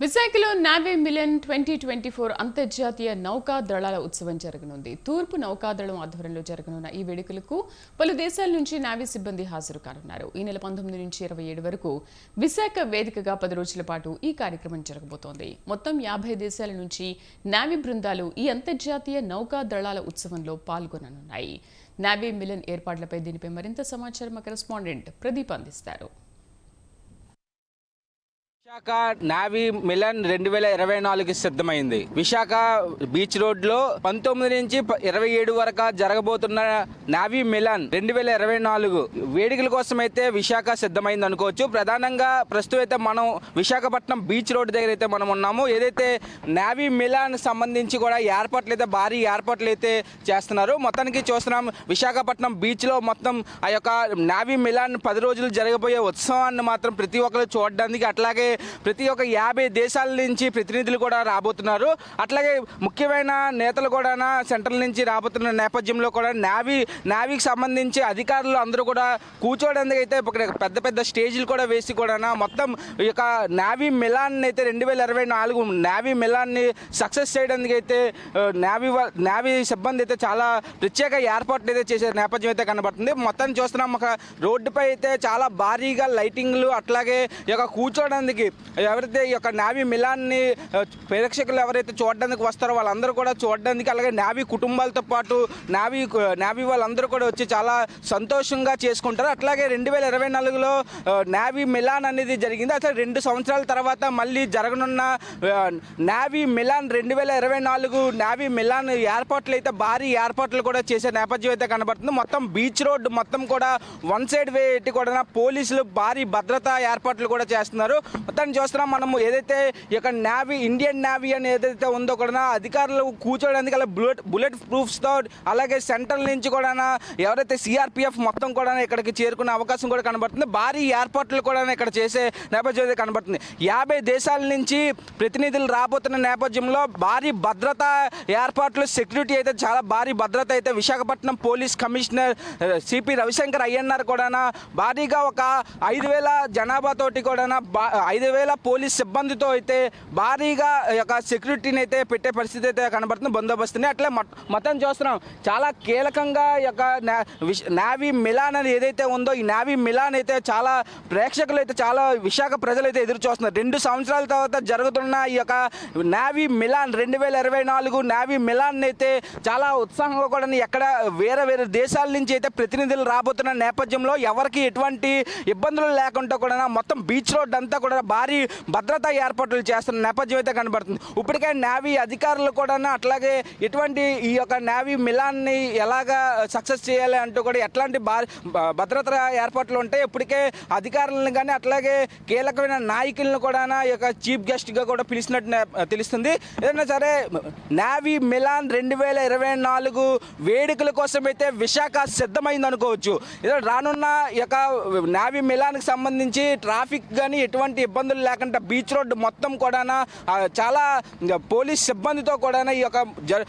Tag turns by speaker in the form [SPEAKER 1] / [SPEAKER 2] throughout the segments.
[SPEAKER 1] విశాఖలో నావే melon twenty twenty four అంతర్జాతీయ నౌకా దళాల ఉత్సవం జరగనుంది. తూర్పు నౌకాదళం ఆధ్వర్యంలో జరగనున్న ఈ వేడుకలకు పలు దేశాల నుంచి నావీ సిబ్బంది హాజరు కానున్నారు. ఈ నెల పంతొమ్మిది నుంచి ఇరవై ఏడు వరకు విశాఖ వేదికగా పది రోజుల పాటు ఈ కార్యక్రమం జరగబోతోంది. మొత్తం యాభై దేశాల నుంచి నావీ బృందాలు ఈ అంతర్జాతీయ నౌకా దళాల ఉత్సవంలో పాల్గొననున్నాయి. నావీ మిలన్ ఏర్పాట్లపై దీనిపై మరింత సమాచారం మా కరెస్పాండెంట్ ప్రదీప్ అందిస్తారు.
[SPEAKER 2] విశాఖ నావీ మిలన్ రెండు వేల ఇరవై నాలుగు సిద్ధమైంది. విశాఖ బీచ్ రోడ్లో పంతొమ్మిది నుంచి ప- ఇరవై ఏడు వరకు జరగబోతున్న నావీ మిలన్ రెండు వేల ఇరవై నాలుగు వేడుకల కోసం అయితే విశాఖ సిద్ధమైంది అనుకోవచ్చు. ప్రధానంగా ప్రస్తుతం అయితే మనం విశాఖపట్నం బీచ్ రోడ్ దగ్గర అయితే మనం ఉన్నాము. ఏదైతే నావీ మిలాన్ సంబంధించి కూడా ఏర్పాట్లు అయితే భారీ ఏర్పాట్లు అయితే చేస్తున్నారు. మొత్తానికి చూస్తున్నాం విశాఖపట్నం బీచ్లో మొత్తం ఆ యొక్క నావీ మిలాన్ పది రోజులు జరగబోయే ఉత్సవాన్ని మాత్రం ప్రతి ఒక్కరు చూడడానికి అట్లాగే ప్రతి ఒక్క యాభై దేశాల నుంచి ప్రతినిధులు కూడా రాబోతున్నారు. అట్లాగే ముఖ్యమైన నేతలు కూడా సెంట్రల్ నుంచి రాబోతున్న నేపథ్యంలో కూడా నావీ నావీకి సంబంధించి అధికారులు అందరూ కూడా కూర్చోవడానికి అయితే పెద్ద పెద్ద స్టేజీలు కూడా వేసి కూడా మొత్తం ఈ యొక్క నావీ మిలాన్ అయితే రెండు వేల ఇరవై నాలుగు నావీ మిలాన్ని సక్సెస్ చేయడానికి అయితే నావీ నావీ సిబ్బంది అయితే చాలా ప్రత్యేక ఏర్పాట్లు అయితే చేసే నేపథ్యం అయితే కనబడుతుంది. మొత్తం చూస్తున్నాం ఒక రోడ్డుపై అయితే చాలా భారీగా లైటింగ్లు అట్లాగే ఈ యొక్క కూర్చోవడానికి ఎవరైతే ఈ యొక్క నావీ మిలాన్ని ప్రేక్షకులు ఎవరైతే చూడడానికి వస్తారో వాళ్ళందరూ కూడా చూడడానికి అలాగే నావీ కుటుంబాలతో పాటు నావీ నావీ వాళ్ళందరూ కూడా వచ్చి చాలా సంతోషంగా చేసుకుంటారు. అట్లాగే రెండు వేల ఇరవై నాలుగులో నావీ మిలాన్ అనేది జరిగింది. అసలు రెండు సంవత్సరాల తర్వాత మళ్ళీ జరగనున్న నావీ మిలాన్ రెండు వేల ఇరవై నాలుగు నావీ మిలాన్ ఏర్పాట్లు అయితే భారీ ఏర్పాట్లు కూడా చేసే నేపథ్యం అయితే కనబడుతుంది. మొత్తం బీచ్ రోడ్డు మొత్తం కూడా వన్ సైడ్ వే ఎట్టి కూడా పోలీసులు భారీ భద్రతా ఏర్పాట్లు కూడా చేస్తున్నారు. మొత్తం చూస్తున్నాం మనము ఏదైతే ఇక్కడ నావీ ఇండియన్ నావీ అని ఏదైతే ఉందో కూడా అధికారులు కూర్చోడానికి అలా బుల్లెట్ బుల్లెట్ ప్రూఫ్స్తో అలాగే సెంట్రల్ నుంచి కూడా ఎవరైతే సిఆర్పిఎఫ్ మొత్తం కూడా ఇక్కడికి చేరుకునే అవకాశం కూడా కనబడుతుంది. భారీ ఏర్పాట్లు కూడా ఇక్కడ చేసే నేపథ్యం కనబడుతుంది. యాభై దేశాల నుంచి ప్రతినిధులు రాబోతున్న నేపథ్యంలో భారీ భద్రత ఏర్పాట్లు సెక్యూరిటీ అయితే చాలా భారీ భద్రత అయితే Visakhapatnam police commissioner CP Ravishankar Ayyanar కూడా భారీగా ఒక ఐదు వేల జనాభాతోటి కూడా బా- ఐదు వేల పోలీస్ సిబ్బందితో అయితే భారీగా యొక్క సెక్యూరిటీని అయితే పెట్టే పరిస్థితి అయితే కనబడుతుంది బందోబస్తుని. అట్లే మతం మొత్తం చూస్తున్నాం. చాలా కీలకంగా ఈ యొక్క నావీ మిలాన్ అని ఏదైతే ఉందో ఈ నావీ మిలాన్ అయితే చాలా ప్రేక్షకులు అయితే చాలా విశాఖ ప్రజలు అయితే ఎదురు చూస్తున్నారు. రెండు సంవత్సరాల తర్వాత జరుగుతున్న ఈ యొక్క నావీ మిలాన్ రెండు వేల ఇరవై నాలుగు నావీ మిలాన్ అయితే చాలా ఉత్సాహంగా కూడా ఎక్కడ వేరే వేరే దేశాల నుంచి అయితే ప్రతినిధులు రాబోతున్న నేపథ్యంలో ఎవరికి ఎటువంటి ఇబ్బందులు లేకుండా కూడా మొత్తం బీచ్ రోడ్ అంతా కూడా భారీ భద్రతా ఏర్పాట్లు చేస్తున్న నేపథ్యం అయితే కనబడుతుంది. ఇప్పటికే నావీ అధికారులు కూడా అట్లాగే ఎటువంటి ఈ యొక్క నావీ మిలాన్ని ఎలాగా సక్సెస్ చేయాలి అంటూ కూడా ఎట్లాంటి భద్రతా ఏర్పాట్లు ఉంటాయి ఇప్పటికే అధికారులను కానీ అట్లాగే కీలకమైన నాయకులను కూడా ఈ యొక్క చీఫ్ గెస్ట్గా కూడా పిలిచినట్టు నే- తెలుస్తుంది. ఏదైనా సరే నావీ మిలాన్ రెండు వేల ఇరవై నాలుగు వేడుకల కోసం అయితే విశాఖ సిద్ధమైంది అనుకోవచ్చు. రానున్న యొక్క నావీ మిలాన్కి సంబంధించి ట్రాఫిక్ కానీ ఎటువంటి ఇబ్బంది ఇబ్బందులు లేకుండా బీచ్ రోడ్ మొత్తం కూడా చాలా పోలీస్ సిబ్బందితో కూడా ఈ యొక్క జ-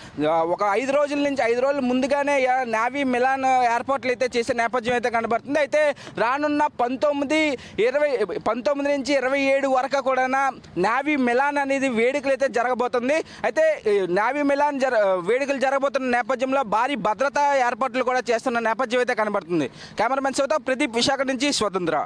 [SPEAKER 2] ఒక ఐదు రోజుల నుంచి ఐదు రోజుల ముందుగానే నావీ మిలాన్ ఏర్పాట్లు అయితే చేసే నేపథ్యం అయితే కనబడుతుంది. అయితే రానున్న పంతొమ్మిది ఇరవై పంతొమ్మిది నుంచి ఇరవై ఏడు వరకు కూడా నావీ మిలాన్ అనేది వేడుకలు అయితే జరగబోతుంది. అయితే నావీ మిలాన్ జర వేడుకలు జరగబోతున్న నేపథ్యంలో భారీ భద్రతా ఏర్పాట్లు కూడా చేస్తున్న నేపథ్యం అయితే కనబడుతుంది. కెమెరామెన్ శివతో ప్రదీప్ విశాఖ నుంచి స్వతంత్ర.